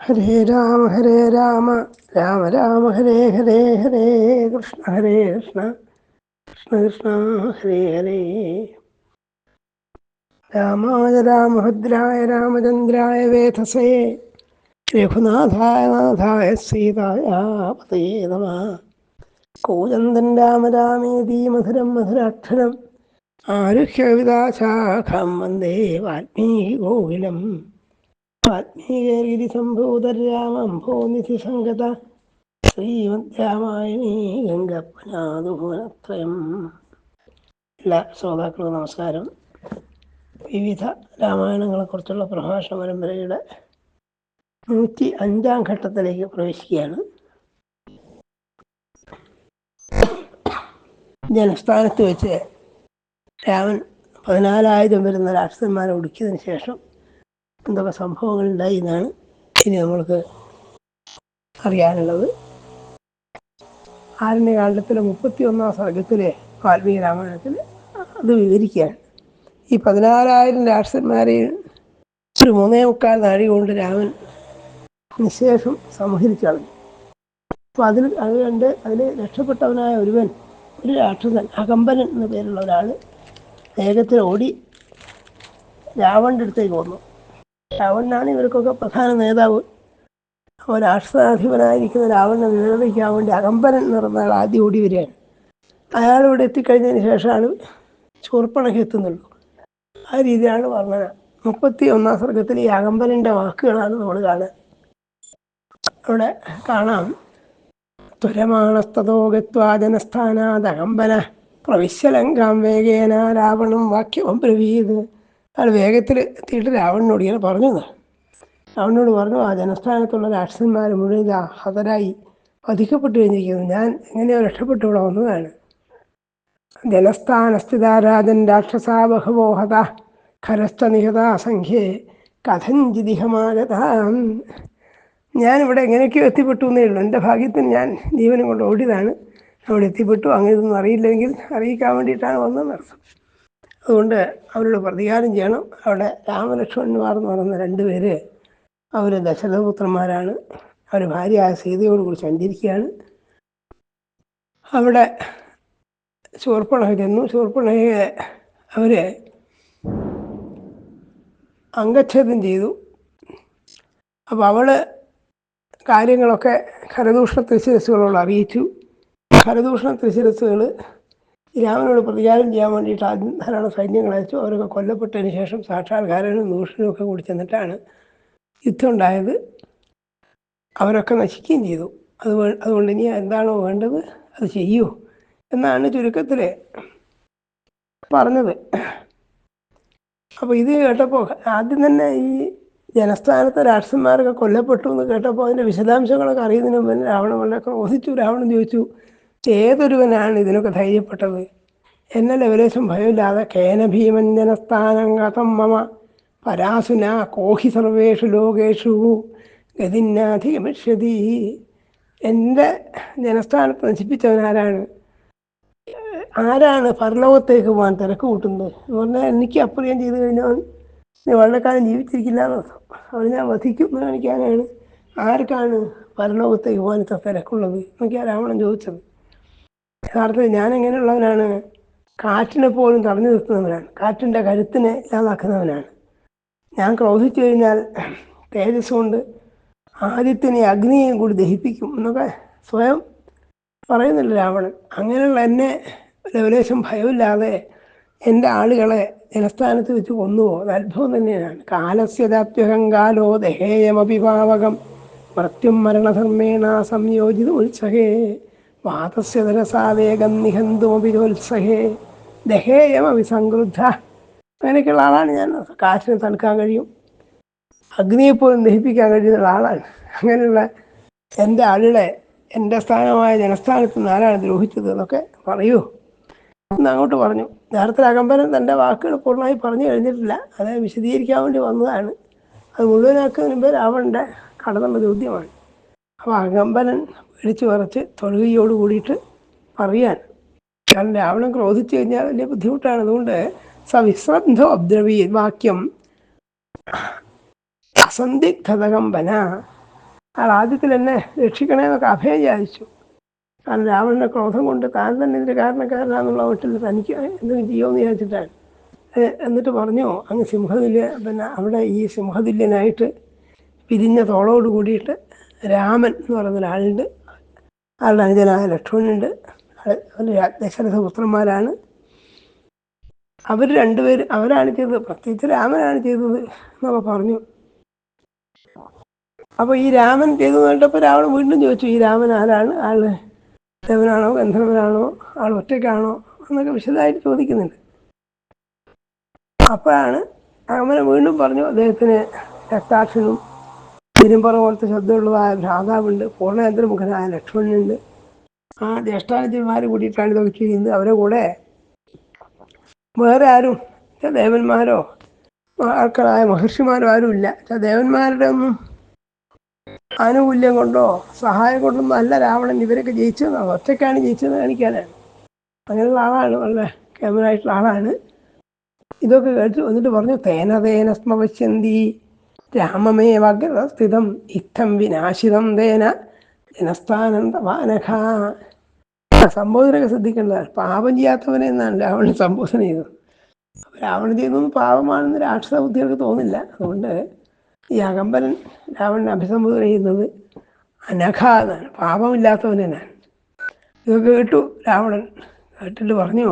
ഹരേ രാമ ഹരേ രാമ. രാമ രാമ ഹരേ ഹരേ ഹരേ കൃഷ്ണ ഹരേ കൃഷ്ണ. കൃഷ്ണ കൃഷ്ണ ഹരേ ഹരേ. രാമായ രാമഭദ്രായ രാമചന്ദ്രായ വേധസേ രഘുനാഥായ നാഥായ സീതായ പതയേ നമ. കൂജന്തൻ രാമ രാമേതി മധുരം മധുരാക്ഷരം. ആരുഹ്യ കവിതാശാഖം വന്ദേ വാൽമീകി ഗോകുലം. വാൽമീകി സംഭൂതരാമം ഭൂനിധി സംഗത. ശ്രീമദ്രാമായണീ രാമായണീ ഗംഗപ്പനാതുഭുവനത്രയം എല്ലാ ശ്രോതാക്കൾക്കും നമസ്കാരം. വിവിധ രാമായണങ്ങളെക്കുറിച്ചുള്ള പ്രഭാഷണ പരമ്പരയുടെ നൂറ്റി അഞ്ചാം ഘട്ടത്തിലേക്ക് പ്രവേശിക്കുകയാണ്. ജനസ്ഥാനത്ത് വെച്ച് രാമൻ പതിനാലായിരം വരുന്ന രാക്ഷസന്മാരെ ഒടുക്കിയതിന് ശേഷം എന്തൊക്കെ സംഭവങ്ങൾ ഉണ്ടായി എന്നാണ് ഇനി നമ്മൾക്ക് അറിയാനുള്ളത്. ആരണ്യകാണ്ഡത്തിലെ മുപ്പത്തി ഒന്നാം സർഗത്തിലെ വാൽമീകി രാമായണത്തിൽ അത് വിവരിക്കുകയാണ്. ഈ പതിനാറായിരം രാക്ഷസന്മാരെ ഒരു മൂന്നേ മുക്കാൽ നാഴി കൊണ്ട് രാമൻ നിശേഷം സംഹരിച്ചു കളഞ്ഞു അപ്പോൾ അതിൽ അത് കണ്ട് അതിൽ രക്ഷപ്പെട്ടവനായ ഒരുവൻ ഒരു രാക്ഷസൻ അകമ്പനൻ എന്ന പേരുള്ള ഒരാൾ വേഗത്തിൽ ഓടി രാവണന്റെ അടുത്തേക്ക് വന്നു. രാവണനാണ് ഇവർക്കൊക്കെ പ്രധാന നേതാവ്. അപ്പോൾ രാഷ്ട്രാധിപനായിരിക്കുന്ന രാവണനെ വിവരിക്കാൻ വേണ്ടി അകമ്പരൻ എന്ന് പറഞ്ഞ ആദ്യം ഓടി വരികയാണ്. അയാൾ ഇവിടെ എത്തിക്കഴിഞ്ഞതിന് ശേഷമാണ് ചോർപ്പണക്ക് എത്തുന്നുള്ളൂ. ആ രീതിയാണ് വർണന. മുപ്പത്തി ഒന്നാം സർഗത്തിൽ ഈ അകമ്പലിന്റെ വാക്കുകളാണ് നമ്മൾ കാണുക. അവിടെ കാണാം. ത്വരമാണസ്തോ ഗത്വാ ജനസ്ഥാനാദകമ്പന പ്രവിശ്യലങ്കാം വേഗേന രാവണം വാക്യം ബ്രവീത് അയാൾ വേഗത്തിൽ എത്തിയിട്ട് രാവണനോട് ഇങ്ങനെ പറഞ്ഞു. രാവണനോട് പറഞ്ഞു ആ ജനസ്ഥാനത്തുള്ള രാക്ഷസന്മാർ മുഴുവൻ ഹതരായി വധിക്കപ്പെട്ടു കഴിഞ്ഞിരിക്കുന്നു. ഞാൻ എങ്ങനെയോ രക്ഷപ്പെട്ടു ഇവിടെ വന്നതാണ്. ജനസ്ഥാനസ്ഥിതാരാജൻ രാക്ഷസാ അസംഖ്യേ ഹത ഖരസ്ഥ നിഹതാ സംഖ്യേ കഥഞ്ചിതിഹമാഗതാം. ഞാനിവിടെ എങ്ങനെയൊക്കെയോ എത്തിപ്പെട്ടു എന്നേ ഉള്ളൂ. എന്റെ ഭാഗ്യത്തിന് ഞാൻ ജീവനം കൊണ്ട് ഓടിയതാണ്. അവിടെ എത്തിപ്പെട്ടു. അങ്ങനെ ഇതൊന്നും അറിയില്ലെങ്കിൽ അറിയിക്കാൻ വേണ്ടിയിട്ടാണ് വന്നത് അർത്ഥം. അതുകൊണ്ട് അവരോട് പ്രതികാരം ചെയ്യണം. അവിടെ രാമലക്ഷ്മണന്മാർ എന്ന് പറയുന്ന രണ്ടുപേര് അവർ ദശരഥപുത്രന്മാരാണ്. അവർ ഭാര്യയായ സീതയോട് കൂടി സഞ്ചരിക്കുകയാണ് അവിടെ ശൂർപ്പണഹ ചെന്നു. ശൂർപ്പണഹയെ അവർ അംഗച്ഛേദം ചെയ്തു. അപ്പോൾ അവൾ കാര്യങ്ങളൊക്കെ ഖരദൂഷണ ത്രിശിരസുകളോട് അറിയിച്ചു. ഖരദൂഷണ ത്രിശിരസുകൾ രാമനോട് പ്രതികാരം ചെയ്യാൻ വേണ്ടിയിട്ട് ആദ്യം ധാരാളം സൈന്യങ്ങൾ അയച്ചു. അവരൊക്കെ കൊല്ലപ്പെട്ടതിന് ശേഷം സാക്ഷാൽ ഖരനും ദൂഷണനും ഒക്കെ കൂടി ചെന്നിട്ടാണ് യുദ്ധം ഉണ്ടായത്. അവരൊക്കെ നശിക്കുകയും ചെയ്തു. അത് അതുകൊണ്ട് ഇനി എന്താണോ വേണ്ടത് അത് ചെയ്യൂ എന്നാണ് ചുരുക്കത്തിൽ പറഞ്ഞത്. അപ്പോൾ ഇത് കേട്ടപ്പോൾ ആദ്യം തന്നെ ഈ ജനസ്ഥാനത്തെ രാക്ഷസന്മാരൊക്കെ കൊല്ലപ്പെട്ടു എന്ന് കേട്ടപ്പോൾ അതിന്റെ വിശദാംശങ്ങളൊക്കെ അറിയുന്നതിന് മുമ്പ് രാവണൻ വളരെ ക്രോധിച്ചു. രാവണൻ ചോദിച്ചു ഏതൊരുവനാണ് ഇതിനൊക്കെ ധൈര്യപ്പെട്ടത്? എന്നെ ലവലേശം ഭയമില്ലാതെ കേന ഭീമഞ്ജനസ്ഥാനം കഥം മമ പരാസുന കോഹി സർവേഷു ലോകേഷു ഗതിന്നാധിഗമിഷ്യതി എന്റെ ജനസ്ഥാനത്ത് നശിപ്പിച്ചവനാരാണ്? ആരാണ് പരലോകത്തേക്ക് പോകാൻ തിരക്ക് കൂട്ടുന്നത്? എന്ന് പറഞ്ഞാൽ എനിക്ക് അപ്രിയം ചെയ്തു കഴിഞ്ഞാൽ വളരെക്കാലം വളരെ കാലം ജീവിച്ചിരിക്കില്ല എന്നർത്ഥം അവൻ ഞാൻ വധിക്കും കാണിക്കാനാണ് ആർക്കാണ് പരലോകത്തേക്ക് പോകാൻ തിരക്കുള്ളത് എന്നൊക്കെയാണ് രാവണൻ ചോദിച്ചത്. യഥാർത്ഥത്തിൽ ഞാൻ എങ്ങനെയുള്ളവനാണ് കാറ്റിനെ പോലും തടഞ്ഞു നിർത്തുന്നവനാണ് കാറ്റിന്റെ കരുത്തിനെ ഇല്ലാതാക്കുന്നവനാണ്. ഞാൻ ക്രോധിച്ചു കഴിഞ്ഞാൽ തേജസ് കൊണ്ട് ആദ്യത്തിനെ അഗ്നിയെയും കൂടി ദഹിപ്പിക്കും എന്നൊക്കെ സ്വയം പറയുന്നില്ല രാവണൻ. അങ്ങനെയുള്ള എന്നെ ലവലേശം ഭയമില്ലാതെ എന്റെ ആളുകളെ ജലസ്ഥാനത്ത് വെച്ച് കൊന്നുവോ അത് അത്ഭുതം തന്നെയാണ്. കാലസ്യതാപ്യഹങ്കാലോ ദഹേയമഭിഭാവകം. മൃത്യും മരണധർമ്മേണ സംയോജിത ഉത്സഹേ. വാതസ്യ ധരസാവേഗം നിഹന്തുമഭിജോത്സഹേ ദഹേയമഭി സംക്രുദ്ധ അങ്ങനെയൊക്കെയുള്ള ആളാണ് ഞാൻ. കാറ്റിനെ തണുക്കാൻ കഴിയും. അഗ്നിയെപ്പോലും ദഹിപ്പിക്കാൻ കഴിയുന്ന ആളാണ്. അങ്ങനെയുള്ള എന്റെ ആളുകളെ എന്റെ സ്ഥാനമായ ജനസ്ഥാനത്ത് നിന്ന് ആരാണ് ദ്രോഹിച്ചത് എന്നൊക്കെ പറയൂ. എന്ന് അങ്ങോട്ട് പറഞ്ഞു. നേരത്തെ അകമ്പരൻ തന്റെ വാക്കുകൾ പൂർണമായി പറഞ്ഞു കഴിഞ്ഞിട്ടില്ല. അത് വിശദീകരിക്കാൻ വേണ്ടി വന്നതാണ്. അത് മുഴുവനാക്കുന്നതിന് മുമ്പ് രാവണന്റെ കടന്നുള്ള ചോദ്യമാണ്. അപ്പോൾ അകമ്പനൻ പിടിച്ചു പറിച്ച് തൊഴുകയോട് കൂടിയിട്ട് പറയാൻ. കാരണം രാവണൻ ക്രോധിച്ചു കഴിഞ്ഞാൽ വലിയ ബുദ്ധിമുട്ടാണ്. അതുകൊണ്ട് സവിശ്രദ്ധോ അബ്ദ്രവീ വാക്യം. അസന്ധിഗ്ധതകമ്പന. അയാൾ ആദ്യത്തിൽ എന്നെ രക്ഷിക്കണേന്നൊക്കെ അഭയം യാചിച്ചു കാരണം രാവണന്റെ ക്രോധം കൊണ്ട് താൻ തന്നെ ഇതിന്റെ കാരണക്കാരനാന്നുള്ള വീട്ടിൽ തനിക്ക് എന്തെങ്കിലും ചെയ്യുമെന്ന് വിചാരിച്ചിട്ടാണ്. എന്നിട്ട് പറഞ്ഞു അങ്ങ് സിംഹതുല്യ പിന്നെ അവിടെ ഈ സിംഹതുല്യനായിട്ട് പിരിഞ്ഞ തോളോട് കൂടിയിട്ട് രാമൻ എന്ന് പറയുന്ന ഒരാളുണ്ട്. ആളുടെ അനുജനായ അവർ ദശരഥ പുത്രന്മാരാണ് അവർ രണ്ടുപേര് അവരാണ് ചെയ്തത്. പ്രത്യേകിച്ച് രാമനാണ് ചെയ്തത് എന്നൊക്കെ പറഞ്ഞു. അപ്പോൾ ഈ രാമൻ ചെയ്തു കണ്ടപ്പോൾ രാവണൻ വീണ്ടും ചോദിച്ചു ഈ രാമൻ ആരാണ്? ആൾ ദേവനാണോ? ഗന്ധർവനാണോ? ആൾ ഒറ്റയ്ക്കാണോ? എന്നൊക്കെ വിശദമായിട്ട് ചോദിക്കുന്നുണ്ട്. അപ്പോഴാണ് അങ്ങനെ വീണ്ടും പറഞ്ഞു അദ്ദേഹത്തിന് രക്താക്ഷനും തിരുമ്പറ പോലത്തെ ശബ്ദമുള്ളതായ ഭ്രാതാവുണ്ട് പൂർണചന്ദ്രമുഖനായ ലക്ഷ്മണനുണ്ട്. ആ ജ്യേഷ്ഠാനുജന്മാർ കൂടിയിട്ടാണ് ഇതൊക്കെ ചെയ്യുന്നത്. അവരെ കൂടെ വേറെ ആരും ദേവന്മാരോ? ആൾക്കാരായ മഹർഷിമാരോ ആരും ഇല്ല. ചില ദേവന്മാരുടെ ഒന്നും ആനുകൂല്യം കൊണ്ടോ സഹായം കൊണ്ടൊന്നും അല്ല രാവണൻ ഇവരൊക്കെ ജയിച്ചതെന്നാണ് ഒറ്റയ്ക്കാണ് ജയിച്ചതെന്ന് കാണിക്കാനാണ്. അങ്ങനെയുള്ള ആളാണ്. വളരെ കേമനായിട്ടുള്ള ആളാണ്. ഇതൊക്കെ കേട്ട് വന്നിട്ട് പറഞ്ഞു തേന തേന സ്മപശ്യന്തി രാമമേവഗ്ര സ്ഥിതം ഇത്തം വിനാശിതം തേന ജനസ്ഥാനന്ദവാനഖ സംബോധനൊക്കെ ശ്രദ്ധിക്കേണ്ടതാണ് പാപം ചെയ്യാത്തവനെ എന്നാണ് രാവണൻ സംബോധന ചെയ്തത്. രാവണൻ ചെയ്യുന്നത് പാപമാണെന്ന് രാക്ഷസ ബുദ്ധികൾക്ക് തോന്നില്ല. അതുകൊണ്ട് ഈ അകമ്പലൻ രാവണൻ അഭിസംബോധന ചെയ്യുന്നത് അനഘ എന്നാണ്. പാപമില്ലാത്തവനെന്നാണ് ഇതൊക്കെ കേട്ടു രാവണൻ. കേട്ടിട്ട് പറഞ്ഞു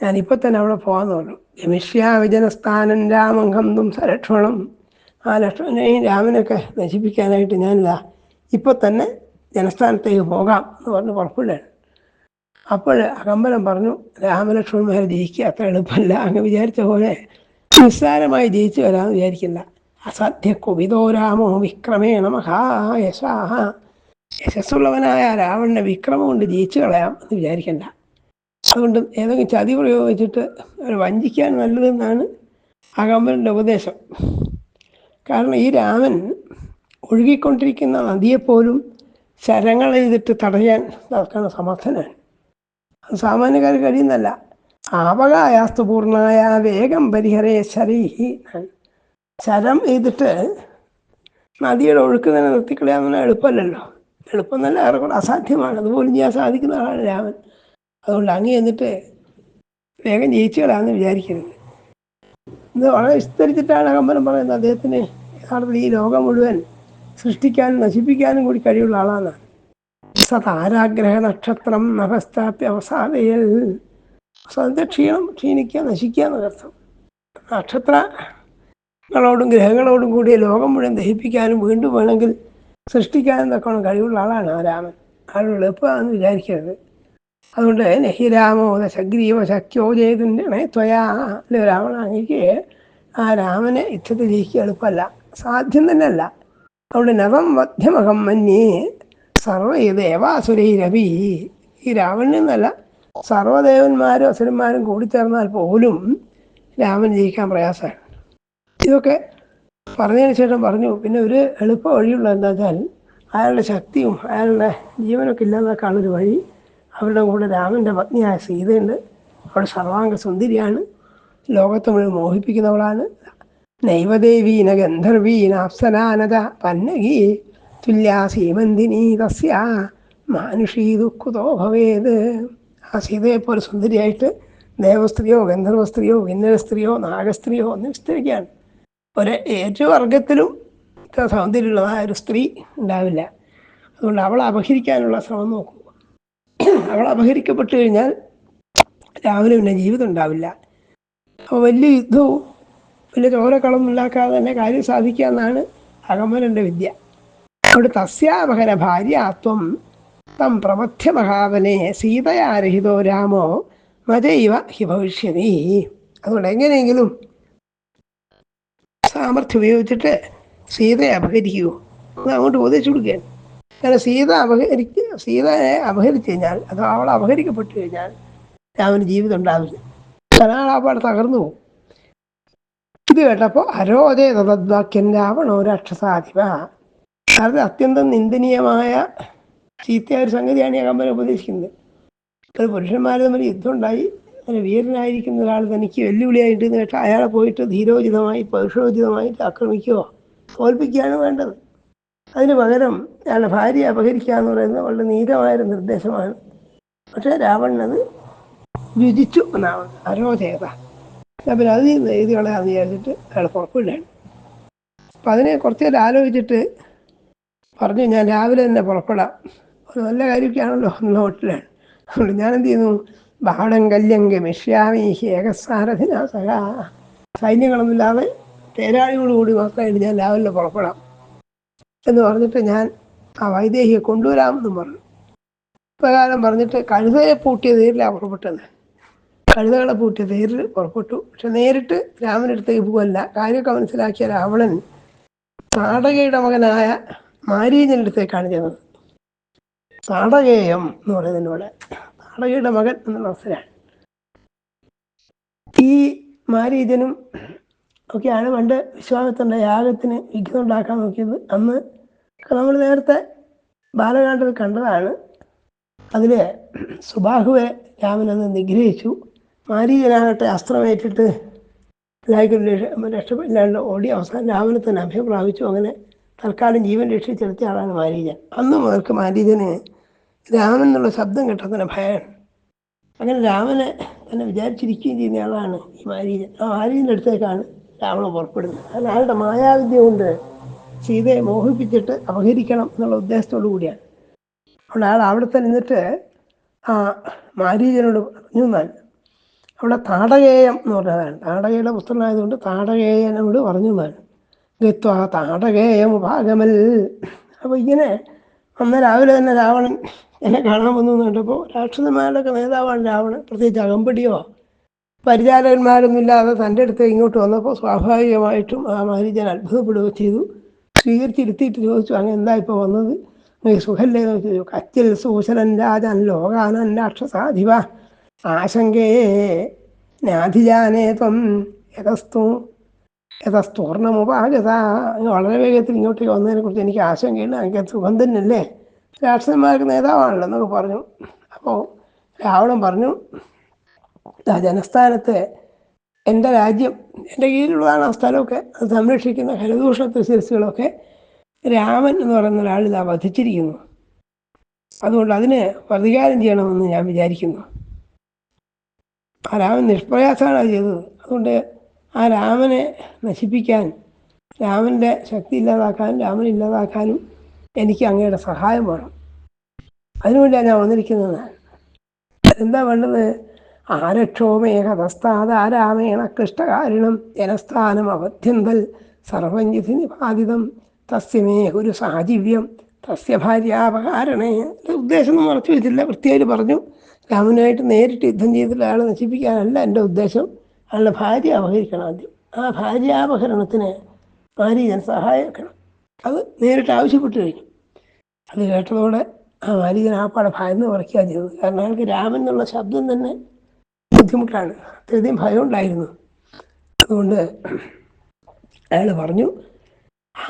ഞാനിപ്പോൾ തന്നെ അവിടെ പോകാമെന്ന് പറഞ്ഞു. ഗമിഷ്യാവിജനസ്ഥാനം രാമം കന്തും സലക്ഷ്മണം ആ ലക്ഷ്മണനെയും രാമനൊക്കെ നശിപ്പിക്കാനായിട്ട് ഞാനിതാ ഇപ്പോൾ തന്നെ ജനസ്ഥാനത്തേക്ക് പോകാം എന്ന് പറഞ്ഞ് പുറപ്പെടുകയാണ്. അപ്പോൾ അകമ്പലം പറഞ്ഞു രാമലക്ഷ്മണന്മാരെ ജയിക്കുക അത്ര എളുപ്പമല്ല. അങ്ങ് വിചാരിച്ച പോലെ നിസ്സാരമായി ജയിച്ചു വരാമെന്ന് വിചാരിക്കില്ല. അസാധ്യ കുപിതോ രാമോ വിക്രമേണ മഹായശാഹ യശസ്സുള്ളവനായ രാവണനെ വിക്രമം കൊണ്ട് ജയിച്ചു കളയാം എന്ന് വിചാരിക്കണ്ട. അതുകൊണ്ട് ഏതെങ്കിലും ചതി പ്രയോഗിച്ചിട്ട് അവർ വഞ്ചിക്കാൻ നല്ലതെന്നാണ് അകമ്പലിന്റെ ഉപദേശം. കാരണം ഈ രാമൻ ഒഴുകിക്കൊണ്ടിരിക്കുന്ന നദിയെപ്പോലും ശരങ്ങൾ ചെയ്തിട്ട് തടയാൻ നടക്കുന്ന സമർത്ഥനാണ്. അത് സാമാന്യക്കാർ കഴിയുന്നല്ല ആപകായാസ്തുപൂർണമായ വേഗം പരിഹരേ ശരീഹി ശരം ചെയ്തിട്ട് നദിയുടെ ഒഴുക്ക് തന്നെ നിർത്തിക്കളയാൻ എളുപ്പമല്ലല്ലോ. എളുപ്പം തന്നെ ഏറെക്കൂടെ അസാധ്യമാണ്. അതുപോലും ചെയ്യാൻ സാധിക്കുന്ന ആളാണ് രാമൻ. അതുകൊണ്ട് അങ്ങ് എന്നിട്ട് വേഗം ജയിച്ചു കളയാമെന്ന് വിചാരിക്കരുത്. ഇത് വളരെ വിസ്തരിച്ചിട്ടാണ് അകമ്പലം പറയുന്നത്. അദ്ദേഹത്തിന് യഥാർത്ഥത്തിൽ ഈ ലോകം മുഴുവൻ സൃഷ്ടിക്കാനും നശിപ്പിക്കാനും കൂടി കഴിയുള്ള ആളാണ്. സതാരാഗ്രഹ നക്ഷത്രം നഭസ്ഥാപ്യ അവസാനയിൽ സ്വന്തം ക്ഷീണം ക്ഷീണിക്കുക നശിക്കുക എന്നർത്ഥം നക്ഷത്രങ്ങളോടും ഗ്രഹങ്ങളോടും കൂടി ലോകം മുഴുവൻ ദഹിപ്പിക്കാനും വീണ്ടും വേണമെങ്കിൽ സൃഷ്ടിക്കാനും തക്കോണം കഴിവുള്ള ആളാണ് ആ രാമൻ. ആളുകൾ എളുപ്പമാണെന്ന് വിചാരിക്കരുത്. അതുകൊണ്ട് നഹിരാമോ ദശഗ്രീവ ശക്യോ ചെയ്തുണ്ടാണ് ത്വയാ അല്ലെ രാവണാങ്ങിക്ക് ആ രാമനെ യുദ്ധത്തിൽ ജയിക്കുക എളുപ്പമല്ല സാധ്യം തന്നെയല്ല. അതുകൊണ്ട് നവം മധ്യമകം മന്യേ സർവ ദേവാസുരൈരവി. ഈ രാവണെന്നല്ല സർവദേവന്മാരും അസുരന്മാരും കൂടിച്ചേർന്നാൽ പോലും രാമൻ ജയിക്കാൻ പ്രയാസമാണ്. ഇതൊക്കെ പറഞ്ഞതിന് ശേഷം പറഞ്ഞു പിന്നെ ഒരു എളുപ്പ വഴിയുള്ള എന്താ വെച്ചാൽ അയാളുടെ ശക്തിയും അയാളുടെ ജീവനൊക്കെ ഇല്ലാതാക്കാനുള്ളൊരു വഴി അവരുടെ കൂടെ രാമന്റെ പത്നിയായ സീതയുണ്ട്. അവൾ സർവാംഗ സുന്ദരിയാണ്. ലോകത്തെ മുഴുവൻ മോഹിപ്പിക്കുന്നവളാണ് നൈവദേവീന ഗന്ധർവീന അപ്സനാനത പന്നകി തുല്യ സീമന്തിനി തസ്യ മാനുഷീ ദുഃഖുതോ ഭവേത്. ആ സീതയെപ്പോലെ സുന്ദരിയായിട്ട് ദേവസ്ത്രീയോ ഗന്ധർവസ്ത്രീയോ കിന്നര സ്ത്രീയോ നാഗസ്ത്രീയോ എന്ന് വിസ്തരിക്കുകയാണ്. ഒരു ഏതു വർഗത്തിലും ഇത്ര സൗന്ദര്യമുള്ളതായ ഒരു സ്ത്രീ ഉണ്ടാവില്ല. അതുകൊണ്ട് അവളെ അപഹരിക്കാനുള്ള ശ്രമം നോക്കൂ. അവൾ അപഹരിക്കപ്പെട്ടു കഴിഞ്ഞാൽ രാവിലെ പിന്നെ ജീവിതം ഉണ്ടാവില്ല. അപ്പോൾ വലിയ യുദ്ധവും വലിയ ചോരക്കളം ഉണ്ടാക്കാതെ തന്നെ കാര്യം സാധിക്കുക എന്നാണ് അകമലന്റെ വിദ്യ. അവിടെ തസ്യാപഹര ഭാര്യാത്വം തം പ്രമഥ്യ മഹാവനെ സീതയാരഹിതോ രാമോ മതൈവ ഹി ഭവിഷ്യതി. അതുകൊണ്ട് എങ്ങനെയെങ്കിലും സാമർഥ്യം ഉപയോഗിച്ചിട്ട് സീതയെ അപഹരിക്കൂ. അങ്ങോട്ട് ഉപദേശിച്ചു കൊടുക്കുകയാണ്. കാരണം സീത അപഹരിക്ക സീതയെ അപഹരിച്ചു കഴിഞ്ഞാൽ അഥവാ അവൾ അപഹരിക്കപ്പെട്ടു കഴിഞ്ഞാൽ രാമന് ജീവിതം ഉണ്ടാവില്ല. കാരണം പാട് തകർന്നു പോകും. ഇത് കേട്ടപ്പോൾ അരോധേ തദ്വാക്യൻ രാവണോ രാക്ഷസാധിപ. അത് അത്യന്തം നിന്ദനീയമായ ചീത്തയായ ഒരു സംഗതിയാണ് ഈ അകമ്പനെ ഉപദേശിക്കുന്നത്. ഒരു പുരുഷന്മാർ തമ്മിൽ യുദ്ധം ഉണ്ടായി അങ്ങനെ വീരനായിരിക്കുന്ന ഒരാൾ തനിക്ക് വെല്ലുവിളിയായിട്ട് കേട്ടാൽ അയാളെ പോയിട്ട് ധീരോചിതമായി പൗരുഷോചിതമായിട്ട് ആക്രമിക്കുകയോ തോൽപ്പിക്കുകയാണ് വേണ്ടത്. അതിന് പകരം അയാളുടെ ഭാര്യയെ അപഹരിക്കുക എന്ന് പറയുന്നത് വളരെ നീതമായൊരു നിർദ്ദേശമാണ്. പക്ഷേ രാവണനത് രുചിച്ചു എന്നാണ്. അരോചേത പിന്നെ അത് എഴുതി കളയാന്ന് വിചാരിച്ചിട്ട് അയാൾ പുറപ്പെടുകയാണ്. അപ്പം അതിനെ കുറച്ച് നേരം ആലോചിച്ചിട്ട് പറഞ്ഞു ഞാൻ രാവിലെ തന്നെ പുറപ്പെടാം. ഒരു നല്ല കാര്യമൊക്കെയാണല്ലോ എന്ന ഹോട്ടലാണ് അതുകൊണ്ട് ഞാൻ എന്ത് ചെയ്യുന്നു? ബാടം കല്യങ്ക മിഷ്യാമി ഏകസാരഥിന സഹ. സൈന്യങ്ങളൊന്നുമില്ലാതെ തേരാളിയോടുകൂടി മാത്രമായിട്ട് ഞാൻ രാവിലെ പുറപ്പെടാം. എന്ന് പറഞ്ഞിട്ട് ഞാൻ ആ വൈദേഹിയെ കൊണ്ടുവരാമെന്നും പറഞ്ഞു. പ്രകാരം പറഞ്ഞിട്ട് കഴുതയെ പൂട്ടിയ തേരിലാണ് പുറപ്പെട്ടത്. കഴുതകളെ പൂട്ടിയ തേരിൽ പുറപ്പെട്ടു. പക്ഷെ നേരിട്ട് രാമനടുത്തേക്ക് പോകല്ല കാര്യമൊക്കെ മനസ്സിലാക്കിയ രാവണൻ നാടകയുടെ മകനായ മാരീജന്റെ അടുത്തേക്കാണ് ചെന്നത്. നാടകേയം എന്ന് പറയുന്നതിനോട് നാടകയുടെ മകൻ എന്നുള്ള അവസരമാണ് ഈ മാരീജനും ഒക്കെയാണ് പണ്ട് വിശ്വാമിത്രന്റെ യാഗത്തിന് വിഘ്നം ഉണ്ടാക്കാൻ നോക്കിയത്. അന്ന് നമ്മൾ നേരത്തെ ബാലകാണ്ഡത്തിൽ കണ്ടതാണ്. അതിൽ സുബാഹുവെ രാമനെന്ന് നിഗ്രഹിച്ചു. മാരീജനാകട്ടെ അസ്ത്രമേറ്റിട്ട് എല്ലാവർക്കും രക്ഷപ്പെടില്ലാണ്ട് ഓടി അവസാനം രാമനെ തന്നെ അഭയം പ്രാപിച്ചു അങ്ങനെ തൽക്കാലം ജീവൻ രക്ഷിച്ചെടുത്ത ആളാണ് മാരീജൻ അന്ന് മുതൽക്ക് മാരീജന് രാമൻ എന്നുള്ള ശബ്ദം കേട്ടാൽ തന്നെ ഭയമാണ് അങ്ങനെ രാമനെ തന്നെ വിചാരിച്ചിരിക്കുകയും ചെയ്യുന്ന ആളാണ് ഈ മാരീജൻ ആ മാരീജന്റെ അടുത്തേക്കാണ് രാവണൻ പുറപ്പെടുന്നത് അതിന് അയാളുടെ മായാവിദ്യ കൊണ്ട് സീതയെ മോഹിപ്പിച്ചിട്ട് അപഹരിക്കണം എന്നുള്ള ഉദ്ദേശത്തോടു കൂടിയാണ്. അതുകൊണ്ട് അയാൾ അവിടെ തന്നെ നിന്നിട്ട് ആ മാരീജനോട് പറഞ്ഞു എന്നാൽ അവിടെ താടകേയം എന്ന് പറഞ്ഞതാണ്. താടകയുടെ പുസ്തകമായതുകൊണ്ട് താടകേയനോട് പറഞ്ഞു എന്നാണ് ഗത്വ താടകേയം ഭാഗമൽ. അപ്പോൾ ഇങ്ങനെ അന്ന് രാവിലെ തന്നെ രാവണൻ എന്നെ കാണാൻ വന്നു കണ്ടപ്പോൾ രാക്ഷസന്മാരുടെയൊക്കെ നേതാവാണ് രാവണൻ. പ്രത്യേകിച്ച് അകമ്പടിയോ പരിചാരകന്മാരൊന്നും ഇല്ലാതെ തന്റെ അടുത്ത് ഇങ്ങോട്ട് വന്നപ്പോൾ സ്വാഭാവികമായിട്ടും ആ മഹരിജൻ അത്ഭുതപ്പെടുകയോ ചെയ്തു. സ്വീകരിച്ചിരുത്തിയിട്ട് ചോദിച്ചു അങ്ങനെ എന്താ ഇപ്പോൾ വന്നത്? സുഖല്ലേ? എന്ന് ചോദിച്ചു. കച്ചിൽ സൂശനൻ രാജൻ ലോകാനൻ രാക്ഷസാധിപ. ആശങ്കയെ നാധിജാനേ ത്വം യഥസ്തു യഥസ്തൂർണമുപാകത വളരെ വേഗത്തിൽ ഇങ്ങോട്ടേക്ക് വന്നതിനെ കുറിച്ച് എനിക്ക് ആശങ്കയുണ്ട്. എനിക്ക് സുഖം തന്നെയല്ലേ? രാക്ഷസന്മാർക്ക് നേതാവാണല്ലോ എന്നൊക്കെ പറഞ്ഞു. അപ്പോൾ രാവണൻ പറഞ്ഞു "ദാ ജനസ്ഥാനത്ത് എന്റെ രാജ്യം എന്റെ കീഴിലുള്ളതാണ് ആ സ്ഥലമൊക്കെ. അത് സംരക്ഷിക്കുന്ന ഹരദൂഷണ ശിരസുകളൊക്കെ രാമൻ എന്ന് പറയുന്ന ഒരാൾ ഇതാ വധിച്ചിരിക്കുന്നു. അതുകൊണ്ട് അതിന് പ്രതികാരം ചെയ്യണമെന്ന് ഞാൻ വിചാരിക്കുന്നു. ആ രാമൻ നിഷ്പ്രയാസമാണ് ചെയ്തത്. അതുകൊണ്ട് ആ രാമനെ നശിപ്പിക്കാൻ രാമന്റെ ശക്തി ഇല്ലാതാക്കാനും രാമൻ ഇല്ലാതാക്കാനും എനിക്ക് അങ്ങയുടെ സഹായം വേണം. അതിനുവേണ്ടിയാണ് ഞാൻ വന്നിരിക്കുന്നത്. എന്താ വേണ്ടത്? ആരക്ഷോമേഹതസ്താദാരാമേണ കൃഷ്ടകാരിണം ജനസ്ഥാനം അവധ്യന്തൽ സർവഞ്ജിതി നിപാതിതം തസ്യമേ ഒരു സാജീവ്യം തസ്യ ഭാര്യാപകാരണേ. ഉദ്ദേശം ഒന്നും മറച്ചു വെച്ചില്ല വൃത്തിയായിട്ട് പറഞ്ഞു. രാമനുമായിട്ട് നേരിട്ട് യുദ്ധം ചെയ്തിട്ട് അയാളെ നശിപ്പിക്കാനല്ല എന്റെ ഉദ്ദേശം. അയാളുടെ ഭാര്യ അപഹരിക്കണം ആദ്യം. ആ ഭാര്യാപഹരണത്തിന് മാരീജൻ സഹായിക്കണം. അത് നേരിട്ട് ആവശ്യപ്പെട്ടു കഴിഞ്ഞു. അത് കേട്ടതോടെ ആ മാരീജൻ ആ പാടെ ഭയന്ന് പറിക്കുക ചെയ്തത്. കാരണം അയാൾക്ക് രാമൻ എന്നുള്ള ശബ്ദം തന്നെ ബുദ്ധിമുട്ടാണ്. അത്രയധികം ഭയം ഉണ്ടായിരുന്നു അതുകൊണ്ട് അയാൾ പറഞ്ഞു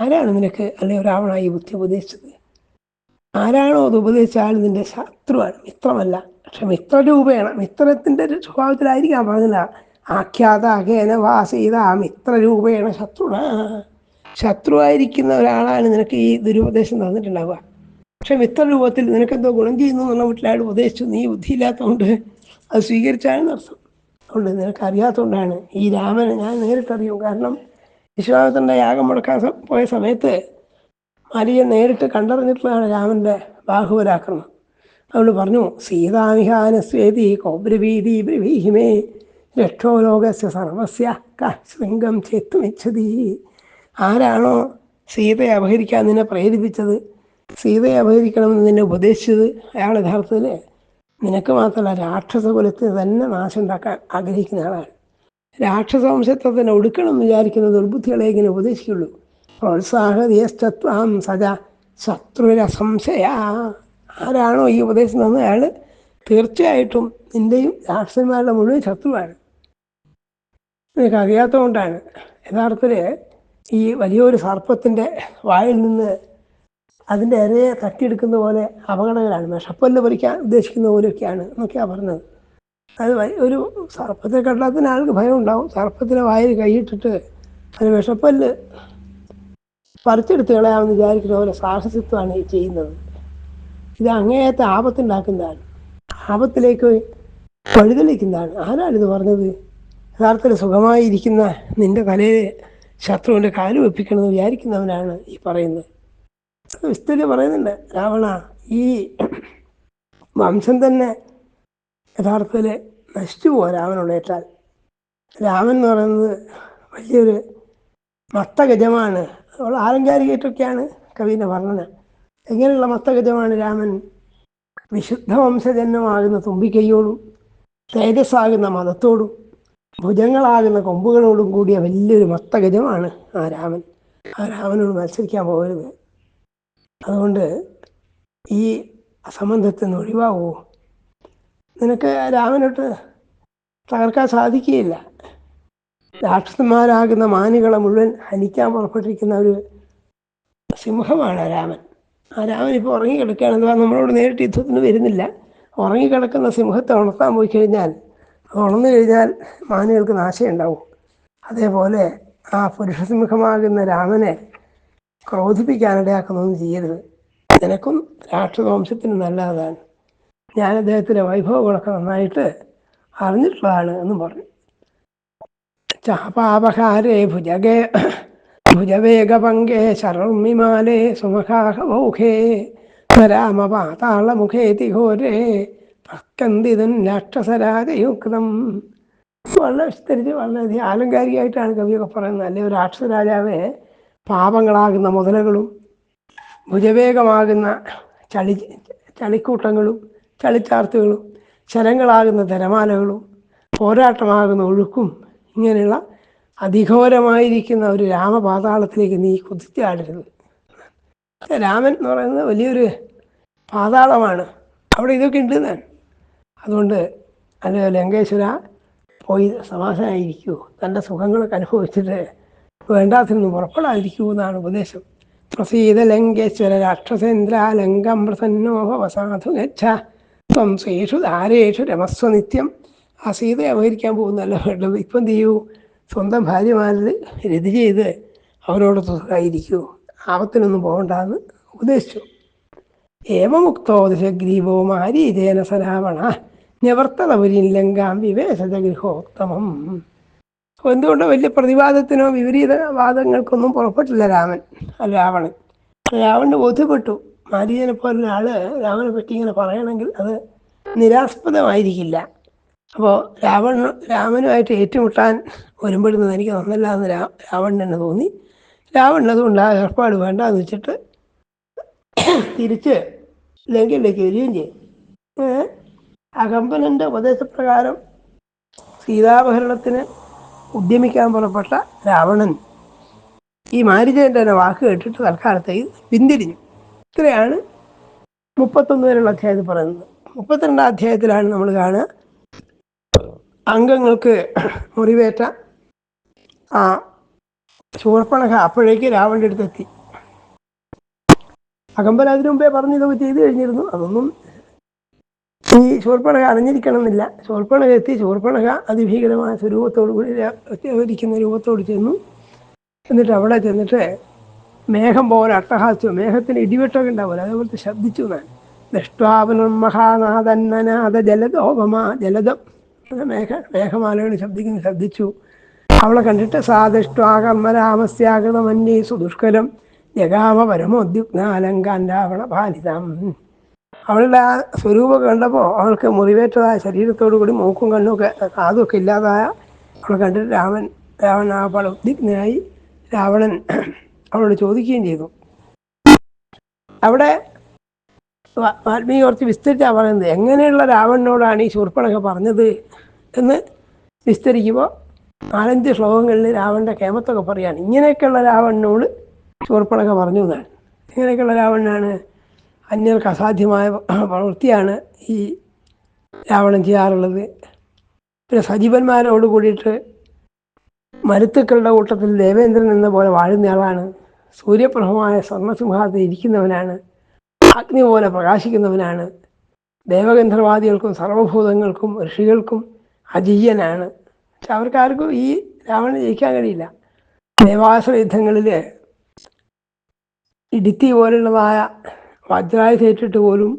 ആരാണ് നിനക്ക് അല്ലെ ഈ ബുദ്ധി ഉപദേശിച്ചത്? ആരാണോ അത് ഉപദേശിച്ച ആൾ നിന്റെ ശത്രുവാണ്. മിത്രമല്ല. പക്ഷെ മിത്രരൂപേണ മിത്രത്തിന്റെ സ്വഭാവത്തിലായിരിക്കാം പറഞ്ഞില്ല ആഖ്യാത അഖേന വാസീത മിത്രരൂപേണ ശത്രുണ. ശത്രുവായിരിക്കുന്ന ഒരാളാണ് നിനക്ക് ഈ ദുരുപദേശം തന്നിട്ടുണ്ടാവുക. പക്ഷെ മിത്രരൂപത്തിൽ നിനക്കെന്തോ ഗുണം ചെയ്യുന്നു എന്നുള്ള അയാൾ ഉപദേശിച്ചു. നീ ബുദ്ധിയില്ലാത്തതുകൊണ്ട് അത് സ്വീകരിച്ചാണ് അർത്ഥം അതുകൊണ്ട് നിനക്ക് അറിയാത്തതുകൊണ്ടാണ് ഈ രാമനെ ഞാൻ നേരിട്ടറിയും. കാരണം വിശ്വാസത്തിന്റെ യാഗം മുടക്കാൻ പോയ സമയത്ത് മരിയെ നേരിട്ട് കണ്ടറിഞ്ഞിട്ടുള്ളതാണ് രാമന്റെ ബാഹുവരാക്രമണം അതുകൊണ്ട് പറഞ്ഞു സീതാമിഹാനസ്വേതി കൗബ്രവീതി ബ്രവീഹിമേ രക്ഷോ ലോകസ്യ സർവസ്യ ശൃംഗം ചേത്തുമിച്ഛതി. ആരാണോ സീതയെ അപഹരിക്കാൻ നിന്നെ പ്രേരിപ്പിച്ചത്? സീതയെ അപഹരിക്കണമെന്ന് നിന്നെ ഉപദേശിച്ചത് അയാൾ യഥാർത്ഥത്തിൽ നിനക്ക് മാത്രമല്ല രാക്ഷസ കുലത്തിന് തന്നെ നാശം ഉണ്ടാക്കാൻ ആഗ്രഹിക്കുന്ന ആളാണ്. രാക്ഷസ വംശത്തെ തന്നെ ഒടുക്കണം എന്ന് വിചാരിക്കുന്ന ദുർബുദ്ധികളെ ഇങ്ങനെ ഉപദേശിക്കുള്ളൂ. പ്രോത്സാഹതീയസ്തത്വം സജ ശത്രുരസംശയ ആരാണോ ഈ ഉപദേശം തന്ന അയാൾ തീർച്ചയായിട്ടും നിന്റെയും രാക്ഷസന്മാരുടെ മുഴുവൻ ശത്രുവാണ്. നിനക്ക് അറിയാത്തതുകൊണ്ടാണ്. യഥാർത്ഥത്തിൽ ഈ വലിയൊരു സർപ്പത്തിന്റെ വായിൽ നിന്ന് അതിന്റെ ഇരയെ തട്ടിയെടുക്കുന്ന പോലെ അപകടങ്ങളാണ്. വിഷപ്പല്ല് പറിക്കാൻ ഉദ്ദേശിക്കുന്ന പോലെയൊക്കെയാണ് എന്നൊക്കെയാണ് പറഞ്ഞത്. അത് ഒരു സർപ്പത്തെ കണ്ടാത്തിന് ആൾക്ക് ഭയം ഉണ്ടാവും. സർപ്പത്തിന്റെ വായിൽ കൈയിട്ടിട്ട് അത് വിഷപ്പല്ല് പറിച്ചെടുത്ത് കളയാമെന്ന് വിചാരിക്കുന്ന പോലെ സാഹസിത്വമാണ് ഈ ചെയ്യുന്നത്. ഇത് അങ്ങേയത്തെ ആപത്തുണ്ടാക്കുന്നതാണ്. ആപത്തിലേക്ക് വഴിതെളിക്കുന്നതാണ്. ആരാണ് ഇത് പറഞ്ഞത്? യഥാർത്ഥത്തിൽ സുഖമായിരിക്കുന്ന നിന്റെ തലയിൽ ശത്രുവിന്റെ കാൽ വെപ്പിക്കണമെന്ന് വിചാരിക്കുന്നവനാണ് ഈ പറയുന്നത്. വിസ്തരി പറയുന്നുണ്ട്. രാവണ ഈ വംശം തന്നെ യഥാർത്ഥത്തിൽ നശിച്ചു പോകാം രാമനുള്ളേറ്റാൽ രാമൻ എന്ന് പറയുന്നത് വലിയൊരു മത്തഗജമാണ് അവൾ ആലങ്കാരികമായിട്ടൊക്കെയാണ് കവിന്റെ വർണന. എങ്ങനെയുള്ള മത്തഗജമാണ് രാമൻ വിശുദ്ധ വംശജന്മമാകുന്ന തുമ്പിക്കൈയോടും തേജസ്സാകുന്ന മതത്തോടും ഭുജങ്ങളാകുന്ന കൊമ്പുകളോടും കൂടിയ വലിയൊരു മത്തഗജമാണ് ആ രാമൻ. ആ രാമനോട് മത്സരിക്കാൻ പോകരുത്. അതുകൊണ്ട് ഈ അസംബന്ധത്തിൽ നിന്ന് ഒഴിവാകുമോ നിനക്ക് രാമനോട്ട് തകർക്കാൻ സാധിക്കുകയില്ല. രാക്ഷസന്മാരാകുന്ന മാനുകളെ മുഴുവൻ ഹനിക്കാൻ പുറപ്പെട്ടിരിക്കുന്ന ഒരു സിംഹമാണ് രാമൻ. ആ രാമൻ ഇപ്പോൾ ഉറങ്ങിക്കിടക്കുകയാണ്. അഥവാ നമ്മളോട് നേരിട്ട് യുദ്ധത്തിന് വരുന്നില്ല. ഉറങ്ങിക്കിടക്കുന്ന സിംഹത്തെ ഉണർത്താൻ പോയി കഴിഞ്ഞാൽ അത് ഉണർന്നു കഴിഞ്ഞാൽ മാനുകൾക്ക് നാശമുണ്ടാവും അതേപോലെ ആ പുരുഷസിംഹമാകുന്ന രാമനെ ക്രോധിപ്പിക്കാനിടയാക്കുന്നൊന്നും ചെയ്യരുത്. നിനക്കും രാഷ്ട്രവംശത്തിന് നല്ലതാണ്. ഞാൻ അദ്ദേഹത്തിന്റെ വൈഭവങ്ങളൊക്കെ നന്നായിട്ട് അറിഞ്ഞിട്ടുള്ളതാണ് എന്ന് പറഞ്ഞു. ചാപാപഹാരേ ഭുജഗേ ഭുജവേഗപങ്കേ ശർമ്മിമാലേ സുമഹാഹമൗഖേ രാമപാതാളമുഖേതി ഘോരേ പക്കന്തിതൻ രാക്ഷസരാജയുക്തം. വളരെ വിസ്തരിച്ച് വളരെയധികം ആലങ്കാരികമായിട്ടാണ് കവിയൊക്കെ പറയുന്നത്. അല്ലെ? ഒരു രാക്ഷസ രാജാവെ പാപങ്ങളാകുന്ന മുതലകളും ഭുജവേഗമാകുന്ന ചളി ചളിക്കൂട്ടങ്ങളും ചളിച്ചാർത്തുകളും ശരങ്ങളാകുന്ന തിരമാലകളും പോരാട്ടമാകുന്ന ഒഴുക്കും ഇങ്ങനെയുള്ള അതിഘോരമായിരിക്കുന്ന ഒരു രാമപാതാളത്തിലേക്ക് നീ കുതിച്ചാടരുത്. രാമൻ എന്ന് പറയുന്നത് വലിയൊരു പാതാളമാണ്. അവിടെ ഇതൊക്കെ ഉണ്ട് ഞാൻ. അതുകൊണ്ട് അല്ലെങ്കിൽ ലങ്കേശ്വര പോയി സമാധാനമായിരിക്കൂ തന്റെ സുഖങ്ങളൊക്കെ അനുഭവിച്ചിട്ട് വേണ്ടാത്തിനൊന്നും പുറപ്പെടാതിരിക്കൂ എന്നാണ് ഉപദേശം. പ്രസീത ലങ്കേശ്വര രാക്ഷസേന്ദ്ര ലങ്കം പ്രസന്നോഭവ സാധു ഗച്ഛ. ത്വം സേഷു ധാരേഷു രമസ്വ നിത്യം. ആ സീതയെ അപഹരിക്കാൻ പോകുന്നല്ല വേണ്ടത്. ഇപ്പം എന്ത് ചെയ്യൂ? സ്വന്തം ഭാര്യമാരിൽ രതി ചെയ്ത് അവരോട് സുഖമായിരിക്കൂ ആപത്തിനൊന്നും പോകണ്ടെന്ന് ഉപദേശിച്ചു. ഏവമുക്തോ ദശഗ്രീവോ മാരീതേന സരാവണ. നിവർത്തതപുരിൻ ലങ്കാം വിവേശജ ഗൃഹോത്തമം എന്തുകൊണ്ടോ വലിയ പ്രതിവാദത്തിനോ വിപരീത വാദങ്ങൾക്കൊന്നും പുറപ്പെട്ടില്ല രാമൻ രാവണൻ. രാവണന് ബോധ്യപ്പെട്ടു. മാരീജനെ പോലെ ആൾ രാമനെ പറ്റി ഇങ്ങനെ പറയണമെങ്കിൽ അത് നിരാസ്പദമായിരിക്കില്ല. അപ്പോൾ രാവണ രാമനുമായിട്ട് ഏറ്റുമുട്ടാൻ വരുമ്പോഴുന്നത് എനിക്ക് നന്നല്ല എന്ന് രാ രാവണൻ തന്നെ. തോന്നി രാവണൻ അതുകൊണ്ട് ആ ഏർപ്പാട് വേണ്ട എന്ന് വെച്ചിട്ട് തിരിച്ച് ലങ്കയിലേക്ക് വരികയും ചെയ്യും അകമ്പനന്റെ ഉപദേശപ്രകാരം സീതാപഹരണത്തിന് ഉദ്യമിക്കാൻ പുറപ്പെട്ട രാവണൻ ഈ മാരിജയന്റെ തന്നെ വാക്ക് കേട്ടിട്ട് തൽക്കാലത്തേക്ക് പിന്തിരിഞ്ഞു ഇത്രയാണ് മുപ്പത്തൊന്ന് വരെയുള്ള അധ്യായത്തിൽ പറയുന്നത്. മുപ്പത്തിരണ്ടാം അധ്യായത്തിലാണ് നമ്മൾ കാണുക. അംഗങ്ങൾക്ക് മുറിവേറ്റ ആ ശൂർപ്പണക അപ്പോഴേക്ക് രാവണന്റെ അടുത്തെത്തി. അകമ്പൻ അതിനു മുമ്പേ പറഞ്ഞു ഇതൊക്കെ ചെയ്തു കഴിഞ്ഞിരുന്നു. അതൊന്നും ഈ ശൂർപ്പണക അറിഞ്ഞിരിക്കണമെന്നില്ല ശൂർപ്പണക എത്തി. ശൂർപ്പണക അതിഭീകരമായ സ്വരൂപത്തോടു കൂടി ഇരിക്കുന്ന രൂപത്തോട് ചെന്നു. എന്നിട്ട് അവിടെ ചെന്നിട്ട് മേഘം പോലെ അട്ടഹാസ്യം മേഘത്തിന് ഇടിവെട്ടൊക്കെ ഉണ്ടാവില്ല അതേപോലത്തെ ശബ്ദിച്ചു ഞാൻ ദൃഷ്ടാപനം മഹാനാഥന്നനാഥ ജലദോപമാ ജലദം. മേഘ മേഘമാലകൾ ശബ്ദിക്കുന്നു ശബ്ദിച്ചു. അവളെ കണ്ടിട്ട് സാദഷ്ടാകർമ്മരാമസ്യാകൃതമന്യേ സുദുഷ്കരം ജഗാമ പരമോദ്യുഗ്നാലങ്കാൻ രാവണ പാലിതം. അവളുടെ ആ സ്വരൂപം കണ്ടപ്പോൾ അവൾക്ക് മുറിവേറ്റതായ ശരീരത്തോടു കൂടി മൂക്കും കണ്ണും ഒക്കെ കാതും ഒക്കെ ഇല്ലാതായ അവളെ കണ്ടിട്ട് രാമൻ രാവണൻ ആ പല ഉദ്വിഗ്നായി രാവണൻ അവളോട് ചോദിക്കുകയും ചെയ്തു. അവിടെ വാൽമീകി വിസ്തരിച്ചാണ് പറയുന്നത്. എങ്ങനെയുള്ള രാവണനോടാണ് ഈ ശൂർപ്പണക പറഞ്ഞത് എന്ന് വിസ്തരിക്കുമ്പോൾ നാലഞ്ച് ശ്ലോകങ്ങളിൽ രാവണന്റെ കേമത്തൊക്കെ പറയാണ് ഇങ്ങനെയൊക്കെയുള്ള രാവണനോട് ശൂർപ്പണക പറഞ്ഞു എന്നാണ്. ഇങ്ങനെയൊക്കെയുള്ള രാവണനാണ് അന്യർക്ക് അസാധ്യമായ പ്രവൃത്തിയാണ് ഈ രാവണൻ ചെയ്യാറുള്ളത്. പിന്നെ സജീവന്മാരോട് കൂടിയിട്ട് മരുത്തുക്കളുടെ കൂട്ടത്തിൽ ദേവേന്ദ്രൻ എന്ന പോലെ വാഴുന്നയാളാണ് സൂര്യപ്രഭമായ സ്വർണസിംഹാസത്തിൽ ഇരിക്കുന്നവനാണ്. അഗ്നി പോലെ പ്രകാശിക്കുന്നവനാണ്. ദേവഗന്ധർവാദികൾക്കും സർവഭൂതങ്ങൾക്കും ഋഷികൾക്കും അജീയനാണ്. പക്ഷെ അവർക്കാർക്കും ഈ രാവണൻ ജയിക്കാൻ കഴിയില്ല. ദേവാസുര യുദ്ധങ്ങളിൽ ഇടുത്തി പോലുള്ളതായ വജ്രായുധേറ്റിട്ട് പോലും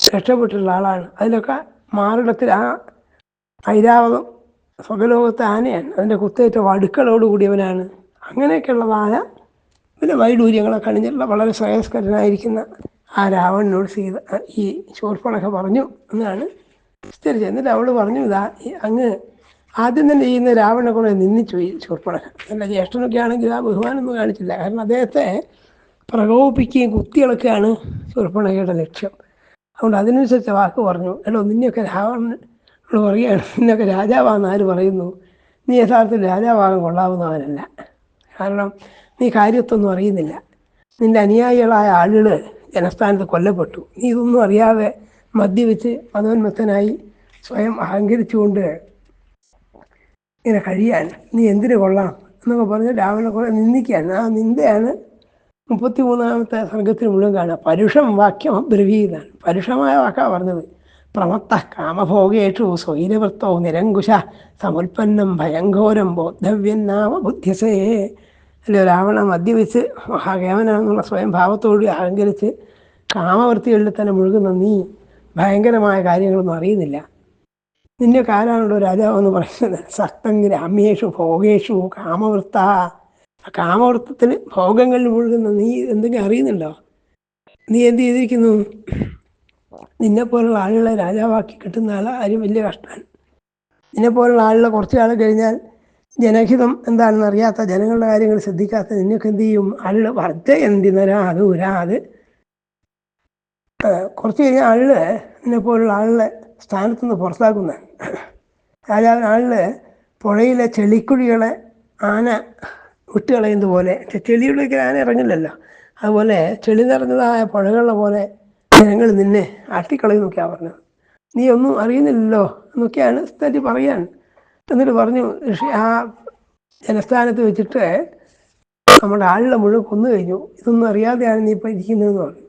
രക്ഷപ്പെട്ടിട്ടുള്ള ആളാണ്. അതിലൊക്കെ മാറിടത്തിൽ ആ ഐരാവതം സ്വകലോകത്തെ ആനയാണ്. അതിന്റെ കുത്തേറ്റ വടുക്കളോട് കൂടിയവനാണ് അങ്ങനെയൊക്കെയുള്ളതായ പിന്നെ വൈഡൂര്യങ്ങളൊക്കെ അണിഞ്ഞിട്ടുള്ള വളരെ ശ്രേയസ്കരനായിരിക്കുന്ന ആ രാവണനോട് സീത ഈ ശൂർപ്പണൊക്കെ പറഞ്ഞു എന്നാണ് വിസ്തരിച്ചത്. എന്നിട്ട് അവൾ പറഞ്ഞു ഇതാ അങ്ങ് ആദ്യം തന്നെ ചെയ്യുന്ന രാവണനെ കൂടെ നിന്ദിച്ചു ഈ ചോർപ്പണൊക്കെ എന്റെ ജ്യേഷ്ഠനൊക്കെ ആണെങ്കിൽ ആ ബഹുമാനൊന്നും കാണിച്ചില്ല. കാരണം അദ്ദേഹത്തെ പ്രകോപിപ്പിക്കുകയും കുത്തിയിളക്കുകയാണ് ശൂർപ്പണകയുടെ ലക്ഷ്യം. അതുകൊണ്ട് അതിനനുസരിച്ച് വാക്ക് പറഞ്ഞു. എടോ നിന്നെയൊക്കെ രാവണനോട് പറയുകയാണ്. നിന്നൊക്കെ രാജാവാണെന്ന് ആര് പറയുന്നു? നീ യഥാർത്ഥത്തിൽ രാജാവാകാൻ കൊള്ളാവുന്നവനല്ല. കാരണം നീ കാര്യത്തൊന്നും അറിയുന്നില്ല. നിന്റെ അനുയായികളായ ആളുകൾ ജനസ്ഥാനത്ത് കൊല്ലപ്പെട്ടു. നീ ഇതൊന്നും അറിയാതെ മദ്യപിച്ച് മതോന്മത്തനായി സ്വയം അഹങ്കരിച്ചുകൊണ്ട് ഇങ്ങനെ കഴിയാൻ നീ എന്തിനു കൊള്ളാം? എന്നൊക്കെ പറഞ്ഞ് രാവണനെ കുറേ നിന്ദിക്കാൻ ആ നിന്ദയാണ് മുപ്പത്തി മൂന്നാമത്തെ സർഗത്തിന് മുഴുവൻ കാണുക പരുഷം വാക്യം ബ്രവീതാണ്. പരുഷമായ വാക്കാണ് പറഞ്ഞത്. പ്രമത്ത കാമഭോഗേഷു സ്വൈരവൃത്തോ നിരങ്കുശ സമുൽപ്പന്നം ഭയങ്കോരം ബോദ്ധവ്യൻ നാമ ബുദ്ധ്യസേ. അല്ലെ? രാവണ മദ്യപിച്ച് മഹാകേമനാണെന്നുള്ള സ്വയം ഭാവത്തോട് അഹങ്കരിച്ച് കാമവൃത്തികളിൽ തന്നെ മുഴുകുന്ന നീ ഭയങ്കരമായ കാര്യങ്ങളൊന്നും അറിയുന്നില്ല. നിന്നെ കാലാണല്ലോ രാജാവെന്ന് പറയുന്നത്? സക്തം ഗ്രാമ്യേഷു ഭോഗേഷു കാമവൃത്ത. ആ കാമവൃത്തത്തിൽ ഭോഗങ്ങളിൽ മുഴുകുന്ന നീ എന്തെങ്കിലും അറിയുന്നുണ്ടോ? നീ എന്ത് ചെയ്തിരിക്കുന്നു? നിന്നെ പോലുള്ള ആളുകളെ രാജാവാക്കി കിട്ടുന്ന ആൾ ആരും വലിയ കഷ്ടമാണ് നിന്നെ പോലുള്ള ആളുകളെ കുറച്ച് കാലം കഴിഞ്ഞാൽ ജനഹിതം എന്താണെന്ന് അറിയാത്ത ജനങ്ങളുടെ കാര്യങ്ങൾ ശ്രദ്ധിക്കാത്ത നിന്നൊക്കെ എന്ത് ചെയ്യും? ആളുകൾ വർദ്ധ എന്തിനൊരാത് ഒരാത് കുറച്ച് കഴിഞ്ഞ ആളുകൾ നിന്നെപ്പോലുള്ള ആളുകളെ സ്ഥാനത്ത് നിന്ന് പുറത്താക്കുന്ന രാജാവിന് ആളുകൾ പുഴയിലെ ചെളിക്കുഴികളെ ആന വിട്ടുകളയുന്നത് പോലെ ചെളിയിലേക്ക് ആന ഇറങ്ങില്ലല്ലോ അതുപോലെ ചെളി നിറഞ്ഞതായ പുഴകളെ പോലെ ജനങ്ങൾ നിന്നെ ആട്ടിക്കളയുന്നൊക്കെയാണ് പറഞ്ഞത്. നീ ഒന്നും അറിയുന്നില്ലല്ലോ എന്നൊക്കെയാണ് സ്ഥിതി പറയാൻ. എന്നിട്ട് പറഞ്ഞു ഋഷി ആ ജനസ്ഥാനത്ത് വെച്ചിട്ട് നമ്മുടെ ആളുടെ മുഴുവൻ കൊന്നു കഴിഞ്ഞു. ഇതൊന്നും അറിയാതെയാണ് നീ ഇപ്പം ഇരിക്കുന്നതെന്ന് പറഞ്ഞു.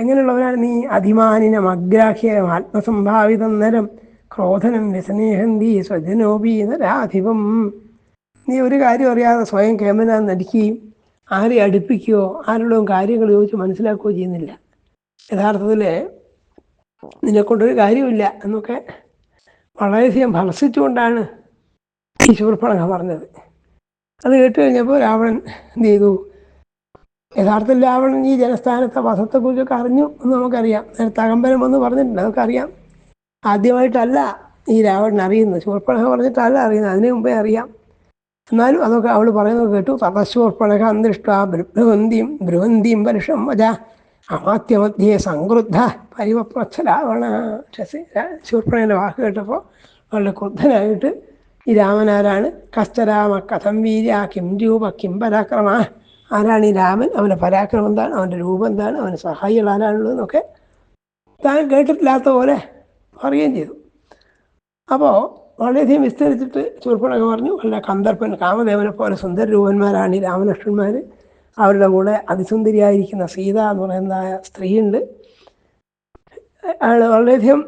എങ്ങനെയുള്ളവരാണ് നീ? അധിമാനിനം അഗ്രാഹ്യം ആത്മസംഭാവിതം നരം ക്രോധനം വ്യസനേഹന്തി സ്വജനോപി നരാധിപം. നീ ഒരു കാര്യം അറിയാതെ സ്വയം കേമനാന്ന് നടിക്കുകയും ആരെ അടുപ്പിക്കുകയോ ആരോടും കാര്യങ്ങൾ ചോദിച്ച് മനസ്സിലാക്കുകയോ ചെയ്യുന്നില്ല. യഥാർത്ഥത്തിൽ നിന്നെക്കൊണ്ടൊരു കാര്യമില്ല എന്നൊക്കെ വളരെയധികം ഭർഷിച്ചുകൊണ്ടാണ് ഈ ശൂർപ്പണക പറഞ്ഞത്. അത് കേട്ട് കഴിഞ്ഞപ്പോൾ രാവണൻ എന്ത് ചെയ്തു? യഥാർത്ഥത്തിൽ രാവണൻ ഈ ജനസ്ഥാനത്തെ വധത്തെക്കുറിച്ചൊക്കെ അറിഞ്ഞു എന്ന് നമുക്കറിയാം. നേരത്തെ അകമ്പരം എന്ന് പറഞ്ഞിട്ടുണ്ട് നമുക്കറിയാം ആദ്യമായിട്ടല്ല ഈ രാവണൻ അറിയുന്നത്. ശൂർപ്പണക പറഞ്ഞിട്ടല്ല അറിയുന്നത്. അതിനു മുമ്പേ അറിയാം. എന്നാലും അതൊക്കെ അവൾ പറയുന്നത് കേട്ടു. തപശൂർപ്പണക അന്തൃഷ്ട ബൃഹന്തിയും ബൃഹന്തിയും പരുഷം വജ അമാത്യമധ്യേ സംക്രുദ്ധ പരിവപ്രച്ഛലാവണ. ശൂർപ്പണയുടെ വാക്ക് കേട്ടപ്പോൾ വളരെ ക്രുദ്ധനായിട്ട് ഈ രാമനാരാണ് കഷ്ടരാമ കഥം വീര്യ കിം രൂപ കിം പരാക്രമ. ആരാണ് ഈ രാമൻ? അവന്റെ പരാക്രമം എന്താണ്? അവന്റെ രൂപം എന്താണ്? അവന്റെ സഹായികൾ ആരാണുള്ളത് എന്നൊക്കെ താൻ കേട്ടിട്ടില്ലാത്ത പോലെ പറയുകയും ചെയ്തു. അപ്പോൾ വളരെയധികം വിസ്തരിച്ചിട്ട് ചൂർപ്പണൊക്കെ പറഞ്ഞു. അല്ല കന്ദർപ്പൻ കാമദേവനെ പോലെ സുന്ദര രൂപന്മാരാണ് ഈ രാമലക്ഷ്മന്മാർ അവരുടെ കൂടെ അതിസുന്ദരിയായിരിക്കുന്ന സീത എന്ന് പറയുന്ന സ്ത്രീയുണ്ട്. അയാൾ വളരെയധികം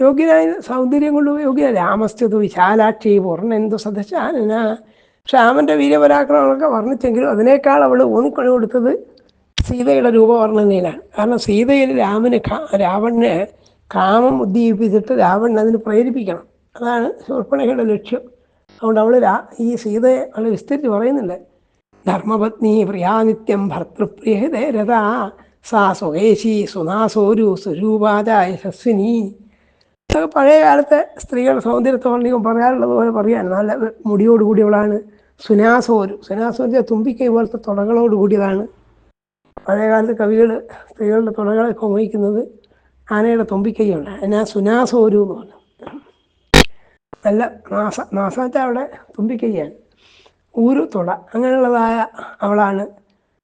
യോഗ്യനായ സൗന്ദര്യം കൊണ്ട് യോഗ്യ രാമസ്തു വിശാലാക്ഷി പൂർണ പൂർണെന്തു സദശാനന ശ്യാമന്റെ വീരപരാക്രമങ്ങളൊക്കെ വർണിച്ചെങ്കിലും അതിനേക്കാൾ അവൾ ഊന്നിക്കൊണ്ടു കൊടുത്തത് സീതയുടെ രൂപവർണനയിലാണ്. കാരണം സീതയിൽ രാമന് രാവണന് കാമം ഉദ്ദീപിപ്പിച്ചിട്ട് രാവണൻ അതിന് പ്രേരിപ്പിക്കണം. അതാണ് ശൂർപ്പണകയുടെ ലക്ഷ്യം. അതുകൊണ്ട് അവൾ ഈ സീതയെ അവൾ വിസ്തരിച്ച് പറയുന്നുണ്ട്. ധർമ്മപത്നി പ്രിയാനിത്യം ഭർത്തൃപ്രിയതേ രഥ സാ സ്വദേശി സുനാസോരു സ്വരൂപാചായ യശസ്വിനി അതൊക്കെ പഴയ കാലത്തെ സ്ത്രീകളുടെ സൗന്ദര്യത്തെ പറയാറുള്ളത് പോലെ പറയാൻ നല്ല മുടിയോട് കൂടിയവളാണ് സുനാസോരു. സുനാസോരു തുമ്പിക്കൈ പോലത്തെ തുടകളോട് കൂടിയതാണ്. പഴയ കാലത്ത് കവികൾ സ്ത്രീകളുടെ തുടകളെ ഉപയോഗിക്കുന്നത് ആനയുടെ തുമ്പിക്കൈയുണ്ട് അതിനാ സുനാസോരു എന്ന് പറഞ്ഞു. നല്ല നാസ നാസാച്ച അവിടെ തുമ്പിക്കൈയാണ് ഊരു തുട അങ്ങനെയുള്ളതായ അവളാണ്.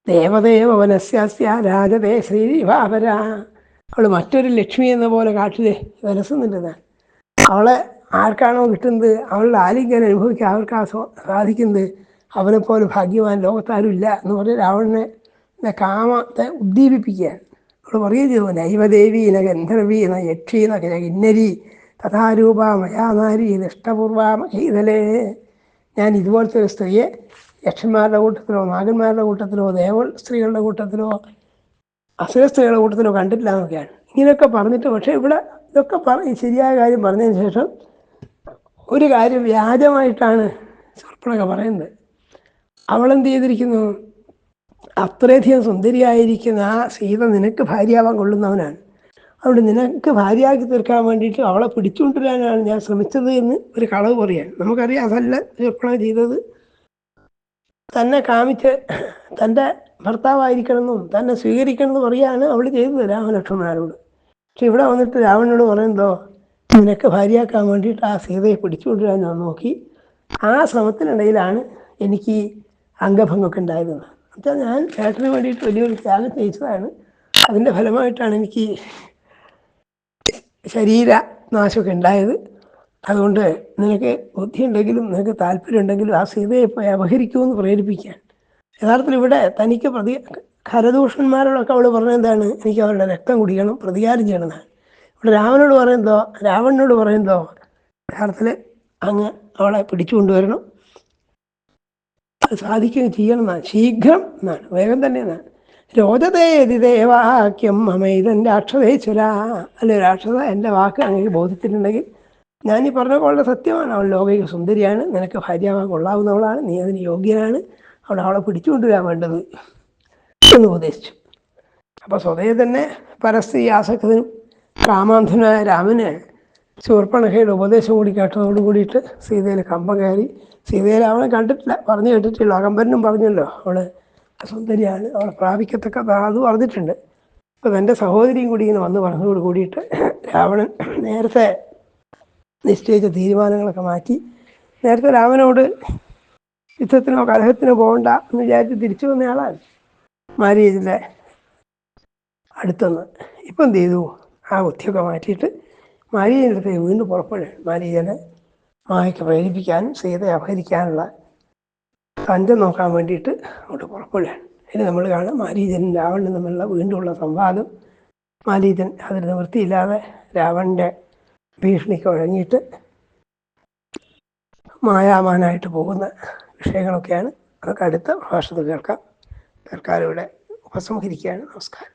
ദേവദേവ വനസ്യാസ്യ രാജതേ ശ്രീവാപര അവൾ മറ്റൊരു ലക്ഷ്മി എന്ന പോലെ കാട്ടിലെ വിലസുന്നുണ്ട് അവളെ ആർക്കാണോ കിട്ടുന്നത്? അവളുടെ ആലിംഗനം അനുഭവിക്കാൻ അവർക്ക് സാധിക്കുന്നത്? അവനെപ്പോലെ ഭാഗ്യവാൻ ലോകത്താരുമില്ല എന്ന് പറഞ്ഞ് രാവണനെ കാമത്തെ ഉദ്ദീപിപ്പിക്കുകയാണ്. അവൾ പറയുകയും ചെയ്തു നൈവദേവി ന ഗന്ധർവി ന യക്ഷി ന കിന്നരി തഥാരൂപ മയാനാരി നിഷ്ഠപൂർവ മഹീതലേ ഞാൻ ഇതുപോലത്തെ ഒരു സ്ത്രീയെ യക്ഷന്മാരുടെ കൂട്ടത്തിലോ നാഗന്മാരുടെ കൂട്ടത്തിലോ ദേവ സ്ത്രീകളുടെ കൂട്ടത്തിലോ അസുര സ്ത്രീകളുടെ കൂട്ടത്തിലോ കണ്ടിട്ടില്ല എന്നൊക്കെയാണ്. ഇങ്ങനെയൊക്കെ പറഞ്ഞിട്ട് പക്ഷേ ഇവിടെ ഇതൊക്കെ പറഞ്ഞ് ശരിയായ കാര്യം പറഞ്ഞതിന് ശേഷം ഒരു കാര്യം വ്യാജമായിട്ടാണ് സർപ്പണൊക്കെ പറയുന്നത്. അവളെന്ത് ചെയ്തിരിക്കുന്നു? അത്രയധികം സുന്ദരിയായിരിക്കുന്ന ആ സീത നിനക്ക് ഭാര്യയാവാൻ കൊള്ളുന്നവനാണ്. അതുകൊണ്ട് നിനക്ക് ഭാര്യയാക്കി തീർക്കാൻ വേണ്ടിയിട്ട് അവളെ പിടിച്ചുകൊണ്ടുവരാനാണ് ഞാൻ ശ്രമിച്ചത് എന്ന് ഒരു കളവ് പറയാൻ നമുക്കറിയാം അതല്ല ശർപ്പണ ചെയ്തത്. തന്നെ കാമിച്ച് തന്റെ ഭർത്താവായിരിക്കണമെന്നും തന്നെ സ്വീകരിക്കണമെന്ന് പറയാണ് അവൾ ചെയ്തത് രാമലക്ഷ്മണനാരോട് പക്ഷെ ഇവിടെ വന്നിട്ട് രാവണനോട് പറയുന്നതോ നിനക്ക് ഭാര്യയാക്കാൻ വേണ്ടിയിട്ട് ആ സീതയെ പിടിച്ചുകൊണ്ടുവരാൻ ഞാൻ നോക്കി. ആ ശ്രമത്തിനിടയിലാണ് എനിക്ക് അംഗഭംഗമൊക്കെ ഉണ്ടായത്. എന്നുവെച്ചാൽ ഞാൻ ചേട്ടന് വേണ്ടിയിട്ട് വലിയൊരു ത്യാഗം ചെയ്തതാണ് അതിന്റെ ഫലമായിട്ടാണ് എനിക്ക് ശരീര നാശമൊക്കെ ഉണ്ടായത്. അതുകൊണ്ട് നിനക്ക് ബുദ്ധിയുണ്ടെങ്കിലും നിനക്ക് താല്പര്യമുണ്ടെങ്കിലും ആ സീതയെ പോയി അപഹരിക്കുമെന്ന് പ്രേരിപ്പിക്കാൻ. യഥാർത്ഥത്തിൽ ഇവിടെ തനിക്ക് പ്രതി ഖരദൂഷന്മാരോടൊക്കെ അവൾ പറഞ്ഞ എന്താണ്? എനിക്ക് അവരുടെ രക്തം കുടിക്കണം പ്രതികാരം ചെയ്യണമെന്നാണ്. ഇവിടെ രാമനോട് പറയുന്നതോ രാവണനോട് പറയുന്നതോ യഥാർത്ഥത്തിൽ അങ്ങ് അവളെ പിടിച്ചു കൊണ്ടുവരണം. അത് സാധിക്കുകയും ചെയ്യണം എന്നാണ്. ശീഘ്രം എന്നാണ്. വേഗം തന്നെ എന്നാണ്. രോചതേതിദേവാക്യം മമൈതൻ രാക്ഷസേശ്വര അല്ലെ രാക്ഷസ എന്റെ വാക്ക് അങ്ങനെ ബോധിച്ചിട്ടുണ്ടെങ്കിൽ ഞാൻ ഈ പറഞ്ഞ പോലെ സത്യമാണ്. അവൾ ലോകൈക സുന്ദരിയാണ്. നിനക്ക് ഭാര്യയാവാൻ കൊള്ളാവുന്നവളാണ്. നീ അതിന് യോഗ്യനാണ്. അവൾ അവളെ പിടിച്ചുകൊണ്ടുവരാൻ വേണ്ടത് എന്ന് ഉപദേശിച്ചു. അപ്പോൾ സ്വതേ തന്നെ പരസ്ത്രീ ആസക്തനും കാമാന്ധനായ രാമന് ശൂർപ്പണഖയുടെ ഉപദേശം കൂടി കേട്ടതോട് കൂടിയിട്ട് സീതയിൽ കമ്പം കയറി. സീതയെ അവളെ കണ്ടിട്ടില്ല. പറഞ്ഞു കേട്ടിട്ടില്ല. അകമ്പനും പറഞ്ഞല്ലോ അവൾ. സുന്ദരിയാണ് അവൾ പ്രാപിക്കത്തക്ക അത് പറഞ്ഞിട്ടുണ്ട്. അപ്പോൾ തന്റെ സഹോദരിയും കൂടി ഇങ്ങനെ വന്ന് പറഞ്ഞതോട് കൂടിയിട്ട് രാവണൻ നേരത്തെ നിശ്ചയിച്ച തീരുമാനങ്ങളൊക്കെ മാറ്റി. നേരത്തെ രാമനോട് യുദ്ധത്തിനോ കലഹത്തിനോ പോകണ്ട എന്ന് വിചാരിച്ച് തിരിച്ചു വന്നയാളാണ് മാരീജിന്റെ അടുത്തുനിന്ന് ഇപ്പം എന്ത് ചെയ്തു ആ ബുദ്ധിയൊക്കെ മാറ്റിയിട്ട് മാരീജന്റെ അടുത്തേക്ക് വീണ്ടും പുറപ്പെടുകയാണ് മാരീജനെ മായയ്ക്ക് പ്രേരിപ്പിക്കാനും സീതയെ അപഹരിക്കാനുള്ള തഞ്ചം നോക്കാൻ വേണ്ടിയിട്ട് അങ്ങോട്ട് പുറപ്പെടുകയാണ്. ഇനി നമ്മൾ കാണാം മാരീജനും രാവണനും തമ്മിലുള്ള വീണ്ടുമുള്ള സംവാദം. മാരീജൻ അതിൽ നിവൃത്തിയില്ലാതെ രാവണന്റെ ഭീഷണിക്ക് വഴങ്ങിയിട്ട് മായാമാനായിട്ട് പോകുന്ന വിഷയങ്ങളൊക്കെയാണ്. അതൊക്കെ അടുത്ത ഭാഷത്തിൽ കേൾക്കാം. തൽക്കാലം ഇവിടെ ഉപസംഹരിക്കുകയാണ്. നമസ്കാരം.